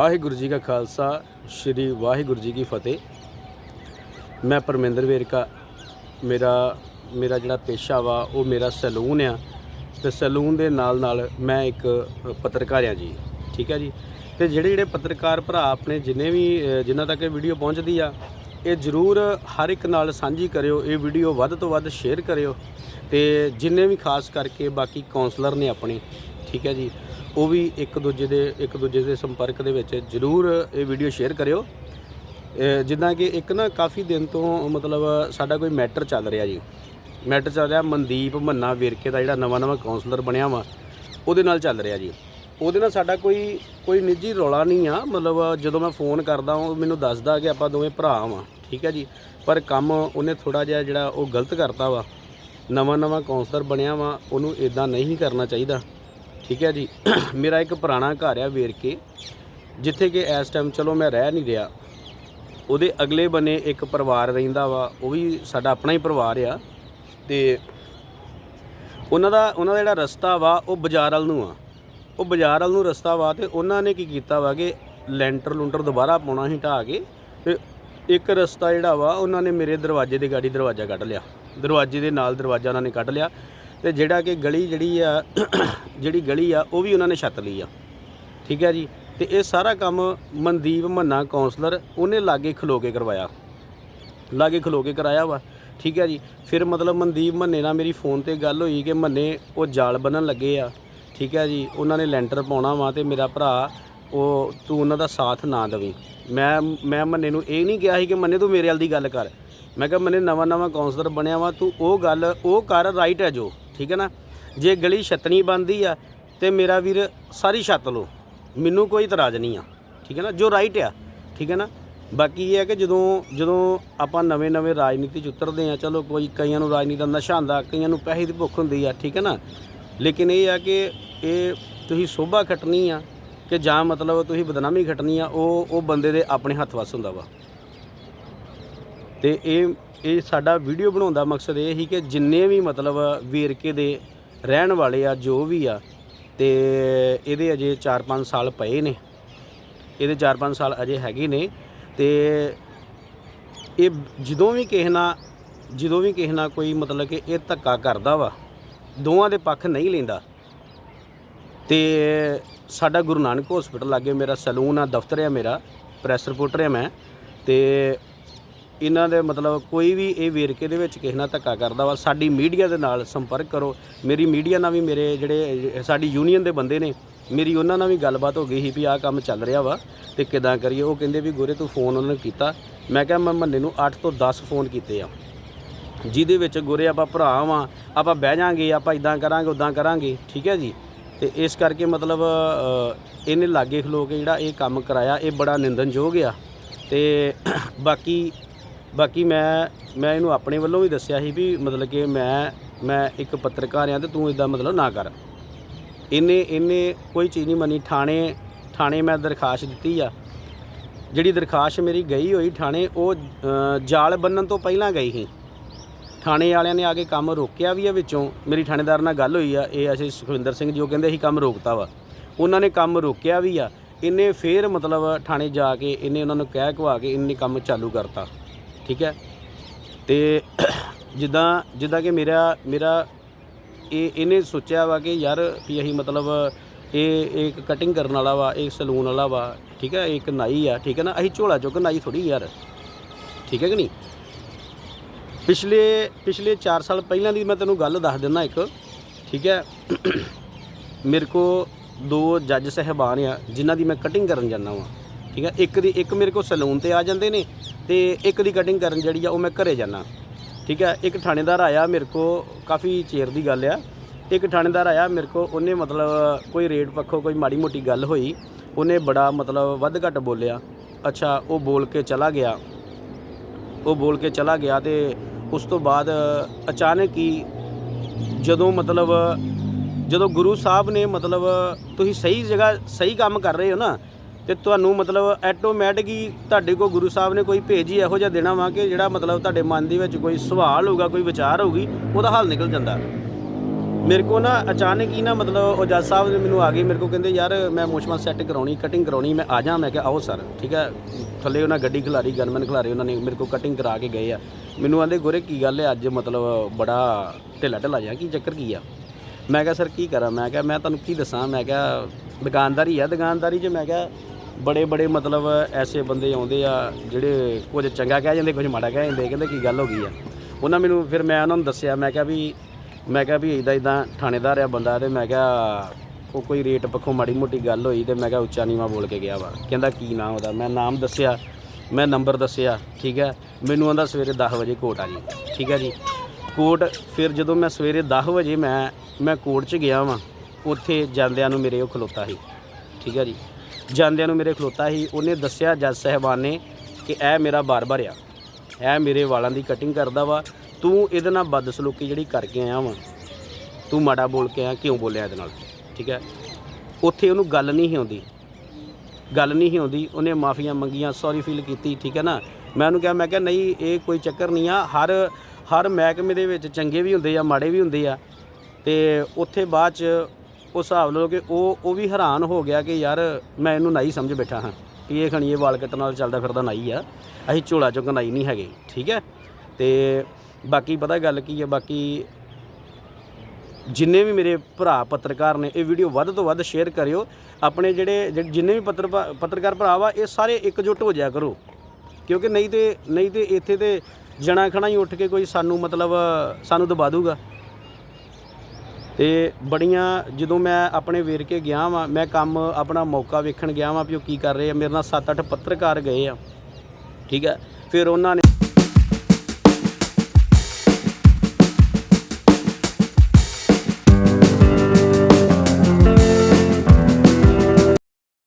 ਵਾਹਿਗੁਰੂ ਜੀ ਕਾ ਖਾਲਸਾ ਸ੍ਰੀ ਵਾਹਿਗੁਰੂ ਜੀ ਕੀ ਫਤਿਹ। ਮੈਂ ਪਰਮਿੰਦਰ ਵੇਰਕਾ ਮੇਰਾ ਮੇਰਾ ਜਿਹੜਾ ਪੇਸ਼ਾ ਵਾ ਉਹ ਮੇਰਾ ਸੈਲੂਨ ਆ ਤੇ ਸੈਲੂਨ ਦੇ ਨਾਲ ਨਾਲ ਮੈਂ ਇੱਕ ਪੱਤਰਕਾਰ ਆ ਜੀ ਠੀਕ ਹੈ ਜੀ? ਤੇ ਜਿਹੜੇ ਜਿਹੜੇ ਪੱਤਰਕਾਰ ਭਰਾ ਆਪਣੇ ਜਿੰਨੇ ਵੀ ਅ, ਜਿਨ੍ਹਾਂ ਤੱਕ ਇਹ ਵੀਡੀਓ ਪਹੁੰਚਦੀ ਆ ਇਹ ਜਰੂਰ ਹਰ ਇੱਕ ਨਾਲ ਸਾਂਝੀ ਕਰਿਓ ਇਹ ਵੀਡੀਓ ਵੱਧ ਤੋਂ ਵੱਧ ਸ਼ੇਅਰ ਕਰਿਓ ਤੇ ਜਿੰਨੇ ਵੀ ਖਾਸ ਕਰਕੇ ਬਾਕੀ ਕਾਉਂਸਲਰ ਨੇ ਆਪਣੇ ਠੀਕ ਹੈ ਜੀ? ਉਹ ਵੀ ਇੱਕ ਦੂਜੇ ਦੇ, ਇੱਕ ਦੂਜੇ ਦੇ ਸੰਪਰਕ ਦੇ ਵਿੱਚ ਜਰੂਰ ਇਹ ਵੀਡੀਓ ਸ਼ੇਅਰ ਕਰਿਓ। ਜਿੱਦਾਂ ਕਿ ਇੱਕ ਨਾ ਕਾਫੀ ਦਿਨ ਤੋਂ ਮਤਲਬ ਸਾਡਾ ਕੋਈ ਮੈਟਰ ਚੱਲ ਰਿਹਾ ਜੀ। ਮੈਟਰ ਚੱਲ ਰਿਹਾ, ਮਨਦੀਪ ਮੰਨਾ ਵਿਰਕੇ ਦਾ ਜਿਹੜਾ ਨਵਾਂ ਨਵਾਂ ਕਾਉਂਸਲਰ ਬਣਿਆ ਵਾ, ਉਹਦੇ ਨਾਲ ਚੱਲ ਰਿਹਾ ਜੀ। ਉਹਦੇ ਨਾਲ ਸਾਡਾ ਕੋਈ ਕੋਈ ਨਿੱਜੀ ਰੌਲਾ ਨਹੀਂ ਆ, ਮਤਲਬ ਜਦੋਂ ਮੈਂ ਫੋਨ ਕਰਦਾ ਉਹ ਮੈਨੂੰ ਦੱਸਦਾ ਕਿ ਆਪਾਂ ਦੋਵੇਂ ਭਰਾ ਵਾਂ, ਠੀਕ ਹੈ ਜੀ। ਪਰ ਕੰਮ ਉਹਨੇ ਥੋੜਾ ਜਿਹਾ ਜਿਹੜਾ ਉਹ ਗਲਤ ਕਰਤਾ ਵਾ। ਨਵਾਂ ਨਵਾਂ ਕਾਉਂਸਲਰ ਬਣਿਆ ਵਾ, ਉਹਨੂੰ ਇਦਾਂ ਨਹੀਂ ਕਰਨਾ ਚਾਹੀਦਾ। ਠੀਕ ਹੈ ਜੀ। ਮੇਰਾ ਇੱਕ ਪੁਰਾਣਾ ਘਰ ਆ ਵੇਰਕੇ ਜਿੱਥੇ ਕਿ ਇਸ ਟਾਈਮ ਚਲੋ ਮੈਂ ਰਹਿ ਨਹੀਂ ਰਿਹਾ। ਉਹਦੇ ਅਗਲੇ ਬੰਨੇ ਇੱਕ ਪਰਿਵਾਰ ਰਹਿੰਦਾ ਵਾ, ਉਹ ਵੀ ਸਾਡਾ ਆਪਣਾ ਹੀ ਪਰਿਵਾਰ ਆ। ਤੇ ਉਹਨਾਂ ਦਾ ਉਹਨਾਂ ਦਾ ਜਿਹੜਾ ਰਸਤਾ ਵਾ, ਉਹ ਬਾਜ਼ਾਰ ਵੱਲ ਨੂੰ ਆ। ਉਹ ਬਾਜ਼ਾਰ ਵੱਲ ਨੂੰ ਰਸਤਾ ਵਾ ਤੇ ਉਹਨਾਂ ਨੇ ਕੀ ਕੀਤਾ ਵਾ ਕਿ ਲੈਂਟਰ ਲੁੰਟਰ ਦੁਬਾਰਾ ਪਾਉਣਾ ਸੀ ਢਾਹ ਕੇ ਤੇ ਇੱਕ ਰਸਤਾ ਜਿਹੜਾ ਵਾ, ਉਹਨਾਂ ਨੇ ਮੇਰੇ ਦਰਵਾਜ਼ੇ ਦੇ ਗਾੜੀ ਦਰਵਾਜ਼ਾ ਕੱਢ ਲਿਆ। ਦਰਵਾਜ਼ੇ ਦੇ ਨਾਲ ਦਰਵਾਜ਼ਾ ਉਹਨਾਂ ਨੇ ਕੱਢ ਲਿਆ। ਤੇ ਜਿਹੜਾ ਕਿ ਗਲੀ ਜਿਹੜੀ ਆ, ਜਿਹੜੀ ਗਲੀ ਆ, ਉਹ ਵੀ ਉਹਨਾਂ ਨੇ ਛੱਤ ਲਈ ਆ। ਠੀਕ ਹੈ ਜੀ? ਤੇ ਇਹ ਸਾਰਾ ਕੰਮ ਮਨਦੀਪ ਮੰਨਾ ਕਾਉਂਸਲਰ ਉਹਨੇ ਲਾਗੇ ਖਲੋ ਕੇ ਕਰਵਾਇਆ। ਲਾਗੇ ਖਲੋ ਕੇ ਕਰਾਇਆ ਵਾ। ਠੀਕ ਹੈ ਜੀ? ਫਿਰ ਮਤਲਬ ਮਨਦੀਪ ਮੰਨੇ ਨਾਲ ਮੇਰੀ ਫੋਨ ਤੇ ਗੱਲ ਹੋਈ ਕਿ ਮੰਨੇ ਉਹ ਜਾਲ ਬੰਨਣ ਲੱਗੇ ਆ। ਠੀਕ ਹੈ ਜੀ? ਉਹਨਾਂ ਨੇ ਲੈਂਟਰ ਪਾਉਣਾ ਵਾ ਤੇ ਮੇਰਾ ਭਰਾ, ਉਹ ਤੂੰ ਉਹਨਾਂ ਦਾ ਸਾਥ ਨਾ ਦੇਵੀਂ। ਮੈਂ ਮੈਂ ਮੰਨੇ ਨੂੰ ਇਹ ਨਹੀਂ ਕਿਹਾ ਸੀ ਕਿ ਮੰਨੇ ਤੂੰ ਮੇਰੇ ਵੱਲ ਦੀ ਗੱਲ ਕਰ। ਮੈਂ ਕਿਹਾ ਮੰਨੇ ਨਵਾਂ ਨਵਾਂ ਕਾਉਂਸਲਰ ਬਣਿਆ ਵਾ, ਤੂੰ ਉਹ ਗੱਲ, ਉਹ ਕਰ ਰਾਈਟ ਹੈ ਜੋ। ਠੀਕ ਹੈ ਨਾ? ਜੇ ਗਲੀ ਛੱਤਣੀ ਬੰਦੀ ਆ ਤੇ ਮੇਰਾ ਵੀਰ ਸਾਰੀ ਛੱਤ ਲੋ ਮੈਨੂੰ ਕੋਈ ਇਤਰਾਜ਼ ਨਹੀਂ ਆ, ਠੀਕ ਹੈ ਨਾ? ਜੋ ਰਾਈਟ ਆ, ਠੀਕ ਹੈ ਨਾ? ਬਾਕੀ ਇਹ ਹੈ ਕਿ ਜਦੋਂ ਜਦੋਂ ਆਪਾਂ ਨਵੇਂ ਨਵੇਂ ਰਾਜਨੀਤੀ 'ਚ ਉਤਰਦੇ ਆ, ਚਲੋ ਕੋਈ ਕਈਆਂ ਨੂੰ ਰਾਜਨੀਤੀ ਦਾ ਨਸ਼ਾ ਹੁੰਦਾ ਕਈਆਂ ਨੂੰ ਪੈਸੇ ਦੀ ਭੁੱਖ ਹੁੰਦੀ ਆ, ਠੀਕ ਹੈ ਨਾ? ਲੇਕਿਨ ਇਹ ਆ ਕਿ ਇਹ ਤੁਸੀਂ ਸੋਭਾ ਖਟਣੀ ਆ ਕਿ ਜਾਂ ਮਤਲਬ ਤੁਸੀਂ ਬਦਨਾਮੀ ਖਟਣੀ ਆ, ਉਹ ਉਹ ਬੰਦੇ ਦੇ ਆਪਣੇ ਹੱਥ ਵੱਸ ਹੁੰਦਾ ਵਾ। ਤੇ ਇਹ ਇਹ ਸਾਡਾ ਵੀਡੀਓ ਬਣਾਉਣ ਦਾ ਮਕਸਦ ਇਹ ਸੀ ਕਿ ਜਿੰਨੇ ਵੀ ਮਤਲਬ ਵੇਰਕੇ ਦੇ ਰਹਿਣ ਵਾਲੇ ਆ, ਜੋ ਵੀ ਆ, ਤੇ ਇਹਦੇ ਅਜੇ 4-5 ਸਾਲ ਪਏ ਨੇ। ਇਹਦੇ 4-5 ਸਾਲ ਅਜੇ ਹੈਗੇ ਨੇ ਤੇ ਇਹ ਜਦੋਂ ਵੀ ਕਿਸੇ ਨਾਲ, ਜਦੋਂ ਵੀ ਕਿਸੇ ਨਾਲ ਕੋਈ ਮਤਲਬ ਕਿ ਇਹ ਧੱਕਾ ਕਰਦਾ ਵਾ, ਦੋਵਾਂ ਦੇ ਪੱਖ ਨਹੀਂ ਲੈਂਦਾ। ਤੇ ਸਾਡਾ ਗੁਰੂ ਨਾਨਕ ਹਸਪੀਟਲ ਲਾਗੇ ਮੇਰਾ ਸੈਲੂਨ ਆ, ਦਫ਼ਤਰ ਆ ਮੇਰਾ ਪ੍ਰੈਸ ਰਿਪੋਰਟਰ ਆ ਮੈਂ, ਤੇ ਇਹਨਾਂ ਦੇ ਮਤਲਬ ਕੋਈ ਵੀ ਇਹ ਵੇਰਕੇ ਦੇ ਵਿੱਚ ਕਿਸੇ ਨਾਲ ਧੱਕਾ ਕਰਦਾ ਵਾ, ਸਾਡੀ ਮੀਡੀਆ ਦੇ ਨਾਲ ਸੰਪਰਕ ਕਰੋ। ਮੇਰੀ ਮੀਡੀਆ ਨਾਲ ਵੀ ਮੇਰੇ ਜਿਹੜੇ ਸਾਡੀ ਯੂਨੀਅਨ ਦੇ ਬੰਦੇ ਨੇ, ਮੇਰੀ ਉਹਨਾਂ ਨਾਲ ਵੀ ਗੱਲਬਾਤ ਹੋ ਗਈ ਸੀ ਵੀ ਆਹ ਕੰਮ ਚੱਲ ਰਿਹਾ ਵਾ ਤੇ ਕਿਦਾਂ ਕਰੀਏ। ਉਹ ਕਹਿੰਦੇ ਵੀ ਗੋਰੇ ਤੂੰ ਫੋਨ ਉਹਨਾਂ ਨੂੰ ਕੀਤਾ। ਮੈਂ ਕਿਹਾ ਮੈਂ ਮੰਨੇ ਨੂੰ 8 ਤੋਂ 10 ਫੋਨ ਕੀਤੇ ਆ। ਜਿਹਦੇ ਵਿੱਚ ਗੋਰੇ ਆਪਾਂ ਭਰਾ ਵਾਂ, ਆਪਾਂ ਬਹਿ ਜਾਾਂਗੇ, ਆਪਾਂ ਇਦਾਂ ਕਰਾਂਗੇ ਉਦਾਂ ਕਰਾਂਗੇ, ਠੀਕ ਹੈ ਜੀ? ਤੇ ਇਸ ਕਰਕੇ ਮਤਲਬ ਇਹਨੇ ਲਾਗੇ ਖਲੋ ਕੇ ਜਿਹੜਾ ਇਹ ਕੰਮ ਕਰਾਇਆ, ਇਹ ਬੜਾ ਨਿੰਦਨਯੋਗ ਆ। ਤੇ ਬਾਕੀ ਬਾਕੀ ਮੈਂ ਮੈਂ ਇਹਨੂੰ ਆਪਣੇ ਵੱਲੋਂ ਵੀ ਦੱਸਿਆ ਸੀ ਵੀ ਮਤਲਬ ਕਿ ਮੈਂ ਮੈਂ ਇੱਕ ਪੱਤਰਕਾਰ ਆ ਤੇ ਤੂੰ ਇਦਾਂ ਮਤਲਬ ਨਾ ਕਰ। ਇਹਨੇ ਇਹਨੇ ਕੋਈ ਚੀਜ਼ ਨਹੀਂ ਮੰਨੀ। ਥਾਣੇ ਥਾਣੇ ਮੈਂ ਦਰਖਾਸਤ ਦਿੱਤੀ ਆ। ਜਿਹੜੀ ਦਰਖਾਸਤ ਮੇਰੀ ਗਈ ਹੋਈ ਥਾਣੇ, ਉਹ ਜਾਲ ਬੰਨਣ ਤੋਂ ਪਹਿਲਾਂ ਗਈ ਸੀ। ਥਾਣੇ ਵਾਲਿਆਂ ਨੇ ਆ ਕੇ ਕੰਮ ਰੋਕਿਆ ਵੀ ਆ ਵਿੱਚੋਂ। ਮੇਰੀ ਥਾਣੇਦਾਰ ਨਾਲ ਗੱਲ ਹੋਈ ਆ, ਇਹ ਅਸੀਂ ਸੁਖਵਿੰਦਰ ਸਿੰਘ ਜੀ, ਉਹ ਕਹਿੰਦੇ ਸੀ ਕੰਮ ਰੋਕਤਾ ਵਾ। ਉਹਨਾਂ ਨੇ ਕੰਮ ਰੋਕਿਆ ਵੀ ਆ। ਇਹਨੇ ਫੇਰ ਮਤਲਬ ਥਾਣੇ ਜਾ ਕੇ ਇਹਨੇ ਉਹਨਾਂ ਨੂੰ ਕਹਿ ਕਵਾ ਕੇ ਇਹਨੇ ਕੰਮ ਚਾਲੂ ਕਰਤਾ। ਠੀਕ ਹੈ? ਤੇ ਜਿੱਦਾਂ ਜਿੱਦਾਂ ਕਿ ਮੇਰਾ ਮੇਰਾ ਇਹ, ਇਹਨੇ ਸੋਚਿਆ ਵਾ ਕਿ ਯਾਰ ਵੀ ਅਸੀਂ ਮਤਲਬ ਇਹ ਇਹ ਇੱਕ ਕਟਿੰਗ ਕਰਨ ਵਾਲਾ ਵਾ, ਇਹ ਸਲੂਨ ਵਾਲਾ ਵਾ, ਠੀਕ ਹੈ? ਇਹ ਇੱਕ ਨਾਈ ਆ, ਠੀਕ ਹੈ ਨਾ? ਅਸੀਂ ਝੋਲਾ ਚੁੱਕ ਨਾਈ ਥੋੜੀ ਯਾਰ, ਠੀਕ ਹੈ ਕਿ ਨਹੀਂ? ਪਿਛਲੇ ਪਿਛਲੇ 4 ਸਾਲ ਪਹਿਲਾਂ ਦੀ ਮੈਂ ਤੈਨੂੰ ਗੱਲ ਦੱਸ ਦਿੰਦਾ ਇੱਕ, ਠੀਕ ਹੈ? ਮੇਰੇ ਕੋ ਦੋ ਜੱਜ ਸਹਿਬਾਨ ਆ, ਜਿਨ੍ਹਾਂ ਦੀ ਮੈਂ ਕਟਿੰਗ ਕਰਨ ਜਾਂਦਾ ਵਾਂ, ਠੀਕ ਹੈ? ਇੱਕ ਦੀ, ਇੱਕ ਮੇਰੇ ਕੋ ਸਲੂਨ ਤੇ ਆ ਜਾਂਦੇ ਨੇ ਤੇ ਇੱਕ ਦੀ ਕਟਿੰਗ ਕਰਨ ਜਿਹੜੀ ਆ ਉਹ ਮੈਂ ਘਰੇ ਜਾਂਦਾ ਠੀਕ ਹੈ ਇੱਕ ਥਾਣੇਦਾਰ ਆਇਆ ਮੇਰੇ ਕੋ, ਕਾਫੀ ਚੇਰ ਦੀ ਗੱਲ ਆ। ਇੱਕ ਥਾਣੇਦਾਰ ਆਇਆ ਮੇਰੇ ਕੋ, ਉਹਨੇ ਮਤਲਬ ਕੋਈ ਰੇਟ ਪੱਖੋਂ ਕੋਈ ਮਾੜੀ ਮੋਟੀ ਗੱਲ ਹੋਈ। ਉਹਨੇ ਬੜਾ ਮਤਲਬ ਵੱਧ ਘੱਟ ਬੋਲਿਆ। ਅੱਛਾ, ਉਹ ਬੋਲ ਕੇ ਚਲਾ ਗਿਆ। ਉਹ ਬੋਲ ਕੇ ਚਲਾ ਗਿਆ ਤੇ ਉਸ ਤੋਂ ਬਾਅਦ ਅਚਾਨਕ ਹੀ ਜਦੋਂ ਮਤਲਬ ਜਦੋਂ ਗੁਰੂ ਸਾਹਿਬ ਨੇ ਮਤਲਬ ਤੁਸੀਂ ਸਹੀ ਜਗ੍ਹਾ, ਸਹੀ ਕੰਮ ਕਰ ਰਹੇ ਹੋ ਨਾ ਤੇ ਤੁਹਾਨੂੰ ਮਤਲਬ ਆਟੋਮੈਟਿਕ ਹੀ ਤੁਹਾਡੇ ਕੋਲ ਗੁਰੂ ਸਾਹਿਬ ਨੇ ਕੋਈ ਭੇਜ ਹੀ ਇਹੋ ਜਿਹਾ ਦੇਣਾ ਵਾ ਕਿ ਜਿਹੜਾ ਮਤਲਬ ਤੁਹਾਡੇ ਮਨ ਦੇ ਵਿੱਚ ਕੋਈ ਸਵਾਲ ਹੋਊਗਾ, ਕੋਈ ਵਿਚਾਰ ਹੋਊਗੀ, ਉਹਦਾ ਹੱਲ ਨਿਕਲ ਜਾਂਦਾ। ਮੇਰੇ ਕੋ ਨਾ ਅਚਾਨਕ ਹੀ ਨਾ ਮਤਲਬ ਉਹ ਜੱਜ ਸਾਹਿਬ ਨੇ ਮੈਨੂੰ ਆ ਗਏ, ਮੇਰੇ ਕੋ ਕਹਿੰਦੇ, ਯਾਰ, ਮੈਂ ਮੁਸ਼ਮਾ ਸੈੱਟ ਕਰਾਉਣੀ ਕਟਿੰਗ ਕਰਾਉਣੀ, ਮੈਂ ਆ ਜਾ। ਮੈਂ ਕਿਹਾ, ਆਓ ਸਰ ਠੀਕ ਹੈ, ਥੱਲੇ ਉਹਨਾਂ ਗੱਡੀ ਖਿਲਾਰੀ ਗਨਮੈਨ ਖਿਲਾਰੇ ਉਹਨਾਂ ਨੇ ਮੇਰੇ ਕੋ ਕਟਿੰਗ ਕਰਾ ਕੇ ਗਏ ਆ। ਮੈਨੂੰ ਆਂਦੇ ਗੋਰੇ, ਕੀ ਗੱਲ ਹੈ? ਅੱਜ ਮਤਲਬ ਬੜਾ ਢਿੱਲਾ ਢਿੱਲਾ ਜਿਹਾ, ਕੀ ਚੱਕਰ ਕੀ ਆ? ਮੈਂ ਕਿਹਾ, ਸਰ, ਕੀ ਕਰਾਂ? ਮੈਂ ਕਿਹਾ, ਮੈਂ ਤੁਹਾਨੂੰ ਕੀ ਦੱਸਾਂ? ਮੈਂ ਕਿਹਾ, ਦੁਕਾਨਦਾਰੀ ਆ, ਦੁਕਾਨਦਾਰੀ 'ਚ ਮੈਂ ਕਿਹਾ ਬੜੇ ਬੜੇ ਮਤਲਬ ਐਸੇ ਬੰਦੇ ਆਉਂਦੇ ਆ ਜਿਹੜੇ ਕੁਝ ਚੰਗਾ ਕਹਿ ਜਾਂਦੇ, ਕੁਝ ਮਾੜਾ ਕਹਿ ਜਾਂਦੇ, ਕਹਿੰਦੇ ਕੀ ਗੱਲ ਹੋ ਗਈ ਆ। ਉਹਨਾਂ ਮੈਨੂੰ ਫਿਰ ਮੈਂ ਉਹਨਾਂ ਨੂੰ ਦੱਸਿਆ, ਮੈਂ ਕਿਹਾ ਵੀ, ਮੈਂ ਕਿਹਾ ਵੀ ਇਦਾਂ ਇਦਾਂ ਥਾਣੇਦਾਰ ਆ ਬੰਦਾ ਤੇ ਮੈਂ ਕਿਹਾ ਉਹ ਕੋਈ ਰੇਟ ਪੱਖੋਂ ਮਾੜੀ ਮੋਟੀ ਗੱਲ ਹੋਈ ਤੇ ਮੈਂ ਕਿਹਾ ਉੱਚਾ ਨੀਵਾਂ ਬੋਲ ਕੇ ਗਿਆ ਵਾ। ਕਹਿੰਦਾ ਕੀ ਨਾਮ ਉਹਦਾ? ਮੈਂ ਨਾਮ ਦੱਸਿਆ, ਮੈਂ ਨੰਬਰ ਦੱਸਿਆ, ਠੀਕ ਹੈ? ਮੈਨੂੰ ਆਂਦਾ ਸਵੇਰੇ 10 ਵਜੇ ਕੋਰਟ ਆ ਜੀ, ਠੀਕ ਹੈ ਜੀ? ਕੋਰਟ ਫਿਰ ਜਦੋਂ ਮੈਂ ਸਵੇਰੇ 10 ਵਜੇ ਮੈਂ ਮੈਂ ਕੋਰਟ 'ਚ ਗਿਆ ਵਾਂ, ਉੱਥੇ ਜਾਂਦਿਆਂ ਨੂੰ ਮੇਰੇ ਉਹ ਖਲੋਤਾ ਸੀ, ਠੀਕ ਹੈ ਜੀ? ਜਾਂਦਿਆਂ ਨੂੰ ਮੇਰੇ ਖਲੋਤਾ ਸੀ, ਉਹਨੇ ਦੱਸਿਆ, ਜੱਜ ਸਾਹਿਬਾਨ ਨੇ ਕਿ ਇਹ ਮੇਰਾ ਬਾਰ-ਬਾਰ ਆ। ਇਹ ਮੇਰੇ ਵਾਲਾਂ ਦੀ ਕਟਿੰਗ ਕਰਦਾ ਵਾ। ਤੂੰ ਇਹਦੇ ਨਾਲ ਬਦਸਲੂਕੀ ਜਿਹੜੀ ਕਰਕੇ ਆਇਆ ਵਾ, ਤੂੰ ਮਾੜਾ ਬੋਲ ਕੇ ਆਇਆ, ਕਿਉਂ ਬੋਲਿਆ ਇਹਦੇ ਨਾਲ? ਠੀਕ ਹੈ? ਉੱਥੇ ਉਹਨੂੰ ਗੱਲ ਨਹੀਂ ਆਉਂਦੀ। ਗੱਲ ਨਹੀਂ ਆਉਂਦੀ, ਉਹਨੇ ਮਾਫੀਆਂ ਮੰਗੀਆਂ ਸੌਰੀ ਫੀਲ ਕੀਤੀ, ਠੀਕ ਹੈ ਨਾ? ਮੈਂ ਉਹਨੂੰ ਕਿਹਾ, ਮੈਂ ਕਿਹਾ, ਨਹੀਂ, ਇਹ ਕੋਈ ਚੱਕਰ ਨਹੀਂ ਆ। ਹਰ ਹਰ ਮਹਿਕਮੇ ਦੇ ਵਿੱਚ ਚੰਗੇ ਵੀ ਹੁੰਦੇ ਆ, ਮਾੜੇ ਵੀ ਹੁੰਦੇ ਆ। ਤੇ ਉੱਥੇ ਬਾਅਦ ਚ ਉਸ ਹਿਸਾਬ ਲਓ ਕਿ ਉਹ ਉਹ ਵੀ ਹੈਰਾਨ ਹੋ ਗਿਆ ਕਿ ਯਾਰ ਮੈਂ ਇਹਨੂੰ ਨਾਈ ਸਮਝ ਬੈਠਾ ਹਾਂ ਕਿ ਇਹ ਖਣੀ ਇਹ ਵਾਲ ਕੱਟਣ ਨਾਲ ਚੱਲਦਾ ਫਿਰਦਾ ਨਾਈ ਆ। ਅਸੀਂ ਝੋਲਾ ਚੁੱਕ ਨਾਈ ਨਹੀਂ ਹੈਗੇ, ਠੀਕ ਹੈ? ਤੇ ਬਾਕੀ ਪਤਾ ਗੱਲ ਕੀ ਹੈ ਬਾਕੀ ਜਿੰਨੇ ਵੀ ਮੇਰੇ ਭਰਾ ਪੱਤਰਕਾਰ ਨੇ, ਇਹ ਵੀਡੀਓ ਵੱਧ ਤੋਂ ਵੱਧ ਸ਼ੇਅਰ ਕਰਿਓ। ਆਪਣੇ ਜਿਹੜੇ ਜਿੰਨੇ ਵੀ ਪੱਤਰ, ਪੱਤਰਕਾਰ ਭਰਾ ਵਾ, ਇਹ ਸਾਰੇ ਇਕਜੁੱਟ ਹੋ ਜਾਇਆ ਕਰੋ। ਕਿਉਂਕਿ ਨਹੀਂ ਤੇ ਨਹੀਂ ਤੇ ਇੱਥੇ ਤੇ ਜਣਾ ਖਣਾ ਹੀ ਉੱਠ ਕੇ ਕੋਈ ਸਾਨੂੰ ਮਤਲਬ, ਸਾਨੂੰ ਦਬਾ ਦੂਗਾ। ਤੇ ਬੜੀਆਂ ਜਦੋਂ ਮੈਂ ਆਪਣੇ ਵੇਰਕੇ ਗਿਆ ਵਾਂ, ਮੈਂ ਕੰਮ ਆਪਣਾ ਮੌਕਾ ਵੇਖਣ ਗਿਆ ਵਾਂ ਵੀ ਉਹ ਕੀ ਕਰ ਰਹੇ ਆ। ਮੇਰੇ ਨਾਲ 7-8 ਪੱਤਰਕਾਰ ਗਏ ਆ। ਠੀਕ ਹੈ ਫਿਰ ਉਹਨਾਂ ਨੇ